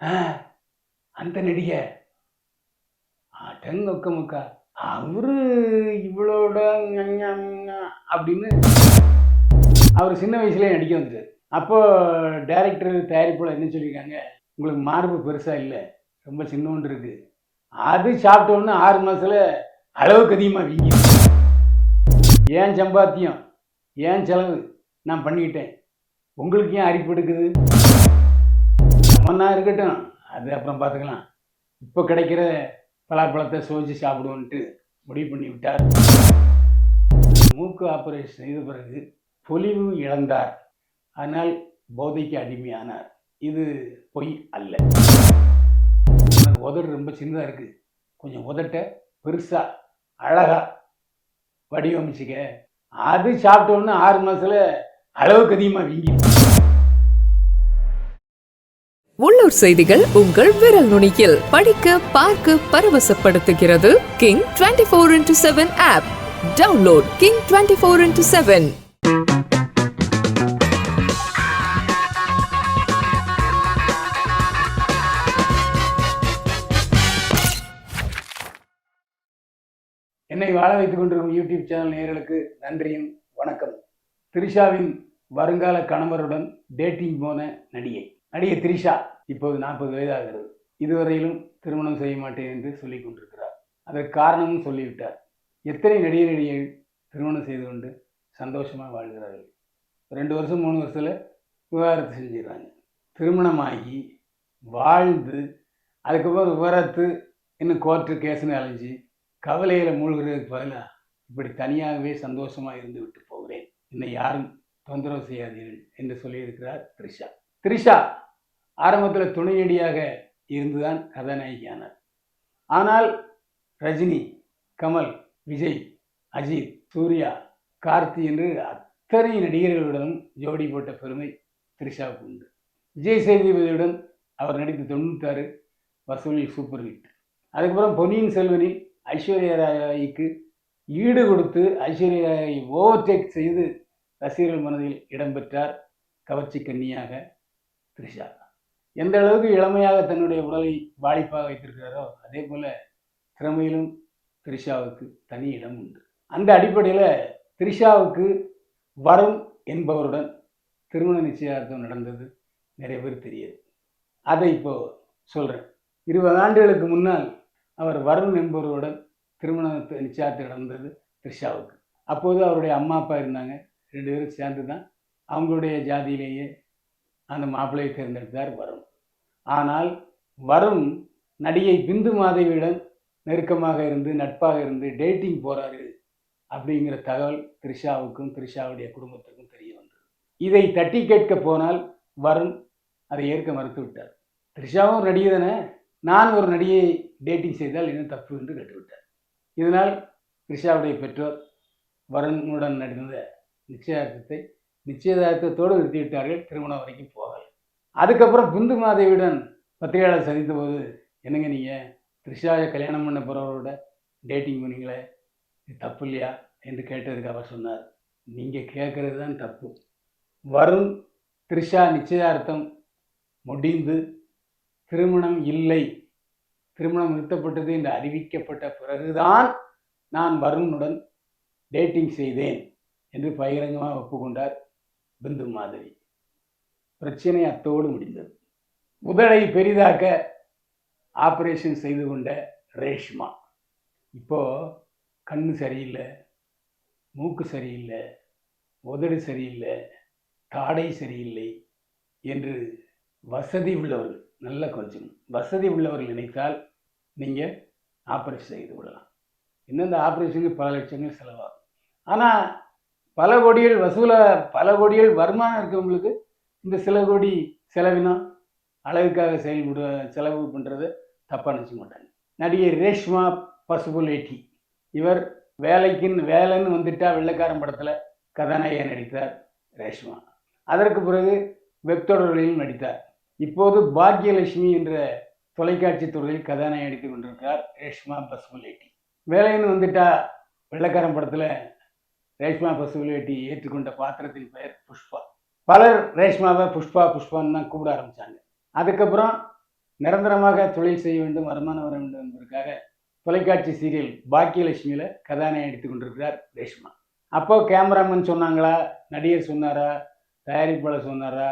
அந்த நடிகை. அடங்கொக்க முக்கா அவரு இவ்வளோட அப்படின்னு அவர் சின்ன வயசுலேயே நடிக்க வந்துட்டார். அப்போ டைரக்டர் தயாரிப்பாளர் என்ன சொல்லியிருக்காங்க? உங்களுக்கு மார்பு பெருசாக இல்லை. ரொம்ப சின்னோண்டு இருக்கு. அது சாப்பிட்டோன்னு ஆறு மாதத்தில் அளவுக்கு அதிகமாக வீங்கி. ஏன் சம்பாத்தியம்? ஏன் செலவு? நான் பண்ணிக்கிட்டேன். உங்களுக்கு ஏன் அரிப்பு எடுக்குது? ஒன்றா இருக்கட்டும். அது அப்புறம் பார்த்துக்கலாம். இப்போ கிடைக்கிற பலாப்பழத்தை சோதிச்சு சாப்பிடுவோன்ட்டு முடிவு பண்ணி விட்டார். மூக்கு ஆப்ரேஷன் செய்த பிறகு பொலிவு இழந்தார். ஆனால் போதைக்கு அடிமையானார். இது பொய் அல்ல. உதடு ரொம்ப சின்னதாக இருக்குது கொஞ்சம் உதட்ட பெருசாக அழகா வடிவமைச்சிக்க. அது சாப்பிட்டோன்னு ஆறு மாதத்தில் அளவுக்கு அதிகமாக வீங்கி உள்ளூர் செய்திகள் உங்கள் விரல் நுனியில். படிக்க பார்க்க பரவசப்படுத்துகிறது king twenty four into seven app download king twenty four into seven என்னை வாழ வைத்துக் கொண்டிருக்கும் யூடியூப் சேனல் நேயர்களுக்கு நன்றியும் வணக்கம். திரிஷாவின் வருங்கால கணவருடன் டேட்டிங் போன நடிகை. நடிகை திரிஷா. இப்போது நாற்பது வயதாகிறது. இதுவரையிலும் திருமணம் செய்ய மாட்டேன் என்று சொல்லிக் கொண்டிருக்கிறார். அதற்கு காரணமும் சொல்லிவிட்டார். எத்தனை நடிகை நடிகைகள் திருமணம் செய்து கொண்டு சந்தோஷமாக வாழ்கிறார்கள். ரெண்டு வருஷம் மூணு வருஷத்தில் விவாகரத்து செஞ்சிடறாங்க. திருமணமாகி வாழ்ந்து அதுக்கப்புறம் விவரத்து இன்னும் கோர்ட்டு கேஸுன்னு அலைஞ்சு கவலையில் மூழ்கிறதுக்கு பதிலாக இப்படி தனியாகவே சந்தோஷமாக இருந்து விட்டு போகிறேன். என்னை யாரும் தொந்தரவு செய்யாதீர்கள் என்று சொல்லியிருக்கிறார் த்ரிஷா. த்ரிஷா ஆரம்பத்தில் துணையடியாக இருந்துதான் கதாநாயகியானார். ஆனால் ரஜினி கமல் விஜய் அஜித் சூர்யா கார்த்தி என்று அத்தனை நடிகர்களுடன் ஜோடி போட்ட பெருமை த்ரிஷாவுக்கு உண்டு. விஜய் சேதுபதியுடன் அவர் நடித்த தொண்ணூத்தாறு வசூலில் சூப்பர் ஹிட். அதுக்கப்புறம் பொன்னியின் செல்வனில் ஐஸ்வர்யா ராய்க்கு ஈடு கொடுத்து ஐஸ்வர்யா ராயை ஓவர்டேக் செய்து ரசிகர்கள் மனதில் இடம்பெற்றார் கவர்ச்சி கன்னியாக த்ரிஷா. எந்த அளவுக்கு இளமையாக தன்னுடைய உடலை வாலிப்பாக வைத்திருக்கிறாரோ அதே போல திறமையிலும் த்ரிஷாவுக்கு தனி இடம் உண்டு. அந்த அடிப்படையில் த்ரிஷாவுக்கு வரும் என்பவருடன் திருமண நிச்சயார்த்தம் நடந்தது நிறைய பேர் தெரியாது. அதை இப்போ சொல்கிறேன் இருபது ஆண்டுகளுக்கு முன்னால் அவர் வருண் என்பவருடன் திருமண நிச்சயார்த்தம் நடந்தது த்ரிஷாவுக்கு. அப்போது அவருடைய அம்மா அப்பா இருந்தாங்க. ரெண்டு பேரும் சேர்ந்து தான் அவங்களுடைய ஜாதியிலேயே அந்த மாப்பிள்ளையை தேர்ந்தெடுத்தார் வருண். ஆனால் வருண் நடிகை பிந்து மாதவியுடன் நெருக்கமாக இருந்து நட்பாக இருந்து டேட்டிங் போகிறாரு அப்படிங்கிற தகவல் த்ரிஷாவுக்கும் த்ரிஷாவுடைய குடும்பத்துக்கும் தெரிய வந்தது. இதை தட்டி கேட்க போனால் வருண் அதை ஏற்க மறுத்து விட்டார். த்ரிஷாவும் நடிகை தானே நான் ஒரு நடிகையை டேட்டிங் செய்தால் என்ன தப்பு என்று கேட்டுவிட்டார். இதனால் த்ரிஷாவுடைய பெற்றோர் வருணுடன் நடந்த நிச்சயார்த்தத்தை நிச்சயதார்த்தத்தோடு நிறுத்திவிட்டார்கள் திருமணம் வரைக்கும் போகலை. அதுக்கப்புறம் பிந்து மாதேவியுடன் பத்திரிகையாளர் சந்தித்த போது என்னங்க நீங்கள் த்ரிஷாவை கல்யாணம் பண்ண போகிறவரோட டேட்டிங் பண்ணீங்களே? இது தப்பு இல்லையா? என்று கேட்டதுக்கு அவர் சொன்னார் நீங்கள் கேட்குறது தான் தப்பு. வருண் த்ரிஷா நிச்சயதார்த்தம் முடிந்து திருமணம் இல்லை. திருமணம் நிறுத்தப்பட்டது என்று அறிவிக்கப்பட்ட பிறகுதான் நான் வருணுடன் டேட்டிங் செய்தேன் என்று பகிரங்கமாக ஒப்புக்கொண்டார் பிந்து மாதிரி. பிரச்சனை அத்தோடு முடிந்தது. உதடை பெரிதாக்க ஆப்ரேஷன் செய்து கொண்ட ரேஷ்மா. இப்போ கண்ணு சரியில்லை மூக்கு சரியில்லை உதடு சரியில்லை தாடை சரியில்லை என்று வசதி உள்ளவர்கள் நல்ல கொஞ்சம் வசதி உள்ளவர்கள் நினைத்தால் நீங்கள் ஆப்ரேஷன் செய்து விடலாம் இன்னும் இந்த ஆப்ரேஷனுக்கு பல லட்சங்கள் செலவாகும். ஆனால் பல கோடிகள் வசூல பல கோடிகள் வருமானம் இருக்கவங்களுக்கு இந்த சில கோடி செலவினம் அழகுக்காக செயல்படு செலவு பண்ணுறதை தப்பாக நினச்சிக்க மாட்டாங்க. நடிகை ரேஷ்மா பசுபுலேட்டி. இவர் வேலைக்குன்னு வேலைன்னு வந்துட்டா வெள்ளைக்காரன் படத்தில் கதாநாயகன் நடித்தார் ரேஷ்மா. அதற்கு பிறகு வெப்தொடர்களில் நடித்தார். இப்போது பாக்யலட்சுமி என்ற தொலைக்காட்சி துறையில் கதாநாயகன் நடித்து கொண்டிருக்கிறார் ரேஷ்மா பசுபுலேட்டி. வேலைன்னு வந்துட்டா வெள்ளைக்காரன் படத்தில் ரேஷ்மா பசுவிலேட்டி ஏற்றுக்கொண்ட பாத்திரத்தின் பெயர் புஷ்பா. பலர் ரேஷ்மாவை புஷ்பா புஷ்பான்னு தான் கூப்பிட ஆரம்பித்தாங்க அதுக்கப்புறம் நிரந்தரமாக தொழில் செய்ய வேண்டும் வருமானம் வர வேண்டும் என்பதற்காக தொலைக்காட்சி சீரியல் பாக்கியலட்சுமியில் கதாநாயகி எடுத்து கொண்டிருக்கிறார் ரேஷ்மா. அப்போ கேமராமேன் சொன்னாங்களா? நடிகர் சொன்னாரா? தயாரிப்பாளர் சொன்னாரா?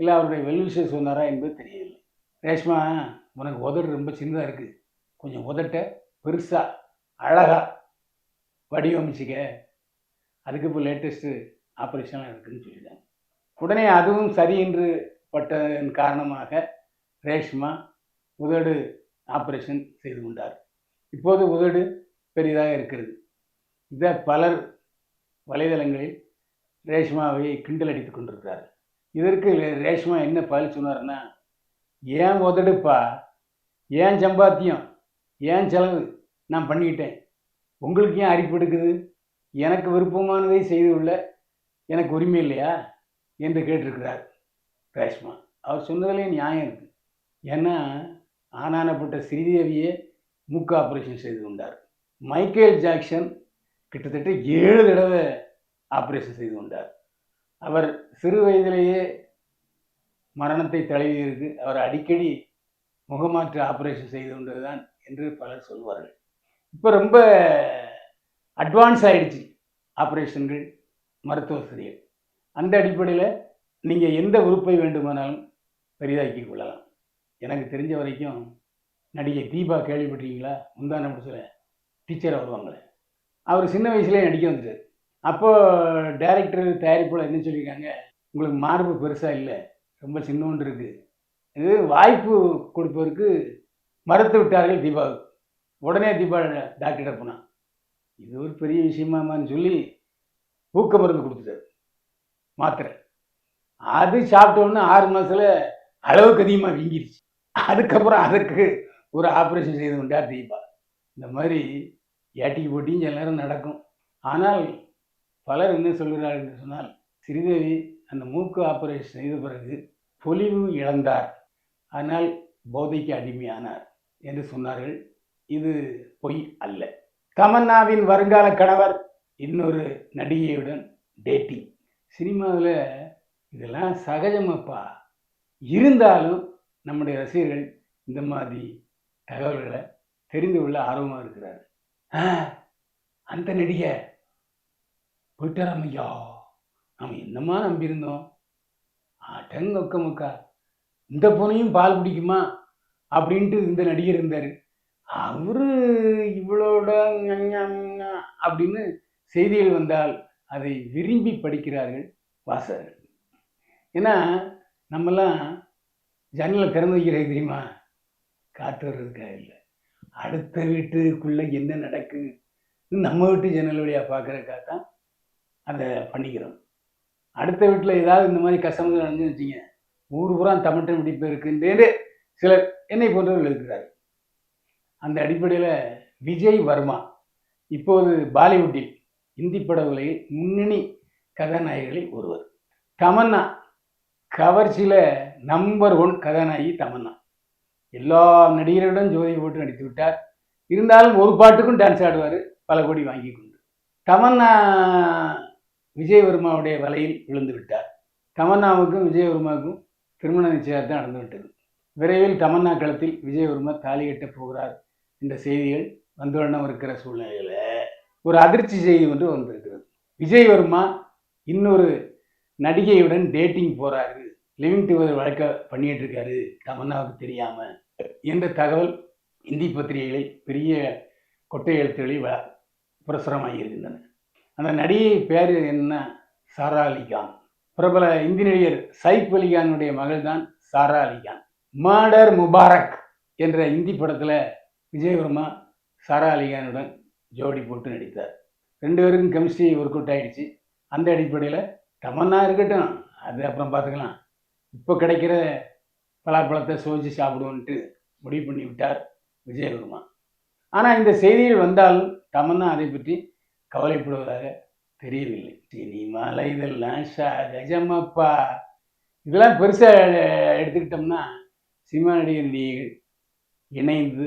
இல்லை அவருடைய வெல்விஷர் சொன்னாரா என்பது தெரியவில்லை. ரேஷ்மா உனக்கு உதடு ரொம்ப சின்னதாக இருக்குது கொஞ்சம் உதட்ட பெருசாக அழகாக வடிவமைச்சிக்க. அதுக்கு இப்போ லேட்டஸ்ட்டு ஆப்ரேஷன்லாம் இருக்குதுன்னு சொல்லிட்டாங்க உடனே அதுவும் சரி என்று பட்டதன் காரணமாக ரேஷ்மா உதடு ஆப்ரேஷன் செய்து கொண்டார். இப்போது உதடு பெரிதாக இருக்கிறது. இதை பலர் வலைதளங்களில் ரேஷ்மாவை கிண்டல் அடித்து கொண்டிருக்கிறார் இதற்கு ரேஷ்மா என்ன பதில் சொன்னார்னா ஏன் உதடுப்பா? ஏன் சம்பாத்தியம்? ஏன் செலவு? நான் பண்ணிக்கிட்டேன். உங்களுக்கு ஏன் அரிப்பு எடுக்குது? எனக்கு விருப்பமானதை செய்துள்ள எனக்கு உரிமை இல்லையா? என்று கேட்டிருக்கிறார் ரேஷ்மா. அவர் சொன்னதுலேயே நியாயம் இருக்குது ஏன்னா ஆனானப்பட்ட ஸ்ரீதேவியே மூக்கு ஆப்ரேஷன் செய்து கொண்டார். மைக்கேல் ஜாக்சன் கிட்டத்தட்ட ஏழு தடவை ஆப்ரேஷன் செய்து கொண்டார். அவர் சிறு வயதிலேயே மரணத்தை தழுவியிருக்கு. அவர் அடிக்கடி முகமாற்று ஆப்ரேஷன் செய்து கொண்டது தான் என்று பலர் சொல்வார்கள். இப்போ ரொம்ப அட்வான்ஸ் ஆகிடுச்சு ஆப்ரேஷன்கள் மருத்துவ வசதிகள் அந்த அடிப்படையில் நீங்கள் எந்த உறுப்பை வேண்டுமானாலும் பெரிதாக்கி கொள்ளலாம். எனக்கு தெரிஞ்ச வரைக்கும் நடிகை தீபா கேள்விப்பட்டிருக்கீங்களா? முந்தான முடிச்சில் டீச்சராக வருவாங்களே. அவர் சின்ன வயசுலேயே நடிக்க வந்துட்டார். அப்போது டைரக்டர் தயாரிப்பில் என்ன சொல்லியிருக்காங்க? உங்களுக்கு மார்பு பெருசாக இல்லை. ரொம்ப சின்னோண்டு இருக்குது இது வாய்ப்பு கொடுப்பதற்கு மறுத்து விட்டார்கள் தீபாவுக்கு உடனே தீபா டாக்டர்கிட்ட போனான். இது ஒரு பெரிய விஷயமாமான்னு சொல்லி ஊக்க மருந்து கொடுத்துட்டாரு. மாத்திரை. அது சாப்பிட்டோன்னு ஆறு மாதத்தில் அளவுக்கு அதிகமாக வீங்கிருச்சு. அதுக்கப்புறம் அதுக்கு ஒரு ஆப்ரேஷன் செய்து கொண்டார் தீபா இந்த மாதிரி ஏட்டிக்கு போட்டியும் சில நேரம் நடக்கும். ஆனால் பலர் என்ன சொல்கிறார்கள் என்று சொன்னால் ஸ்ரீதேவி அந்த மூக்கு ஆப்ரேஷன் செய்த பிறகு பொலிவு இழந்தார். ஆனால் போதைக்கு அடிமையானார் என்று சொன்னார்கள். இது பொய் அல்ல. தமன்னாவின் வருங்கால கணவர் இன்னொரு நடிகையுடன் டேட்டிங் சினிமாவில் இதெல்லாம் சகஜமப்பா. இருந்தாலும் நம்முடைய ரசிகர்கள் இந்த மாதிரி தகவல்களை தெரிந்து கொள்ள ஆர்வமாக இருக்கிறார் அந்த நடிகை போயிட்டாராம் ஐயா நாம் என்னமா நம்பியிருந்தோம்? அடங்கொக்க முக்கா இந்த பொண்ணையும் பால் பிடிக்குமா அப்படின்ட்டு இந்த நடிகர் இருந்தார். அவரு இவ்வளோட அப்படின்னு செய்திகள் வந்தால் அதை விரும்பி படிக்கிறார்கள் வாசகர்கள். ஏன்னா நம்மலாம் ஜன்னலை திறந்து வைக்கிறது தெரியுமா? காற்று வர்றதுக்காக இல்லை. அடுத்த வீட்டுக்குள்ளே என்ன நடக்குது? நம்ம வீட்டு ஜன்னல் வழியாக பார்க்குறதுக்காக தான் அதை பண்ணிக்கிறோம். அடுத்த வீட்டில் ஏதாவது இந்த மாதிரி கஷ்டங்கள் நடந்து வச்சிங்க ஊர் பூரா தமிழ்டன் முடிப்பு இருக்குன்றே சிலர் என்னை போன்றவர்கள் இருக்கிறார் அந்த அடிப்படையில் விஜய் வர்மா. இப்போது பாலிவுட்டில் இந்தி பட உலகில் முன்னணி கதாநாயகிகளில் ஒருவர். தமன்னா. கவர்ச்சியில் நம்பர் ஒன் கதாநாயகி தமன்னா. எல்லா நடிகர்களுடன் ஜோதி போட்டு நடித்து விட்டார். இருந்தாலும் ஒரு பாட்டுக்கும் டான்ஸ் ஆடுவார் பல கோடி வாங்கி கொண்டு. தமன்னா விஜயவர்மாவுடைய வலையில் விழுந்து விட்டார். தமன்னாவுக்கும் விஜயவர்மாவுக்கும் திருமண நிச்சயதார்த்தம் நடந்து விட்டது. விரைவில் தமன்னா களத்தில் விஜயவர்மா தாலி கட்டப் போகிறார். இந்த செய்திகள் வந்துவண்ணம் இருக்கிற சூழ்நிலையில் ஒரு அதிர்ச்சி செய்தி ஒன்று வந்திருக்கிறது. விஜய் வர்மா இன்னொரு நடிகையுடன் டேட்டிங் போகிறாரு லிவிங் டுகெதர் வழக்க பண்ணிட்டு இருக்காரு. தமன்னாவுக்கு தெரியாமல் என்ற தகவல் இந்தி பத்திரிகைகளை பெரிய கொட்டை எழுத்துகளில் வ- பிரசுரமாகி அந்த நடிகை பேர் என்ன? சாரா அலிகான் பிரபல இந்தி நடிகர் சைப் அலிகானுடைய மகள் தான் சாரா அலிகான் மர்டர் முபாரக் என்ற இந்தி படத்தில் விஜயவர்மா சாரா அலிகானுடன் ஜோடி போட்டு நடித்தார். ரெண்டு பேருக்கும் கெமிஸ்ட்ரி ஒர்க் அவுட் ஆகிடுச்சு அந்த அடிப்படையில் தமன்னா இருக்கட்டும். அது அப்புறம் பார்த்துக்கலாம். இப்போ கிடைக்கிற பலாப்பழத்தை சுவைச்சு சாப்பிடுவோன்ட்டு முடிவு பண்ணி விட்டார் விஜயவர்மா ஆனால் இந்த செய்திகள் வந்தாலும் தமன்னா அதை பற்றி கவலைப்படுவதாக தெரியவில்லை. சினிமாவில் இதெல்லாம் சகஜமப்பா இதெல்லாம் பெருசாக எடுத்துக்கிட்டோம்னா சினிமா நடிகர் இணைந்து